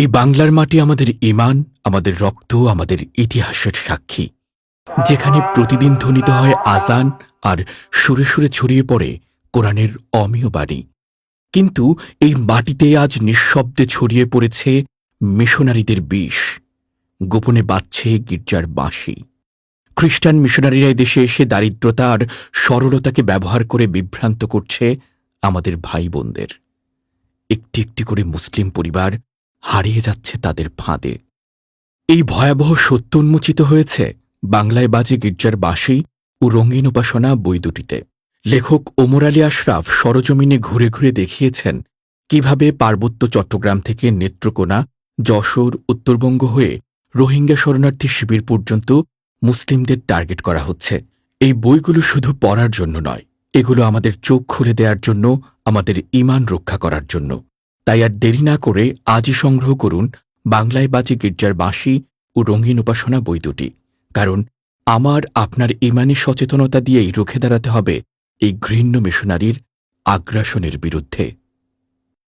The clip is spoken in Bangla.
এই বাংলার মাটি আমাদের ইমান আমাদের রক্ত, আমাদের ইতিহাসের সাক্ষী। যেখানে প্রতিদিন ধ্বনিত হয় আজান আর সুরে সুরে ছড়িয়ে পড়ে কোরআনের অমীয় বাণী। কিন্তু এই মাটিতে আজ নিঃশব্দে ছড়িয়ে পড়েছে মিশনারিদের বিষ। গোপনে বাজছে গির্জার বাঁশি। খ্রিস্টান মিশনারিরা দেশে এসে দারিদ্রতা আর সরলতাকে ব্যবহার করে বিভ্রান্ত করছে আমাদের ভাই বোনদের একটি একটি করে মুসলিম পরিবার হারিয়ে যাচ্ছে তাদের ফাঁদে। এই ভয়াবহ সত্য উন্মোচিত হয়েছে বাংলায় বাজে গির্জার বাঁশি ও রঙিন উপাসনা বই দুটিতে। লেখক ওমর আলী আশরাফ সরজমিনে ঘুরে ঘুরে দেখিয়েছেন কীভাবে পার্বত্য চট্টগ্রাম থেকে নেত্রকোনা, যশোর, উত্তরবঙ্গ হয়ে রোহিঙ্গা শরণার্থী শিবির পর্যন্ত মুসলিমদের টার্গেট করা হচ্ছে। এই বইগুলো শুধু পড়ার জন্য নয়, এগুলো আমাদের চোখ খুলে দেওয়ার জন্য, আমাদের ইমান রক্ষা করার জন্য। তাই আর দেরি না করে আজই সংগ্রহ করুন বাংলায় বাজে গির্জার বাঁশি ও রঙিন উপাসনা বই দুটি। কারণ আমার, আপনার ইমানি সচেতনতা দিয়েই রুখে দাঁড়াতে হবে এই ঘৃণ্য মিশনারির আগ্রাসনের বিরুদ্ধে।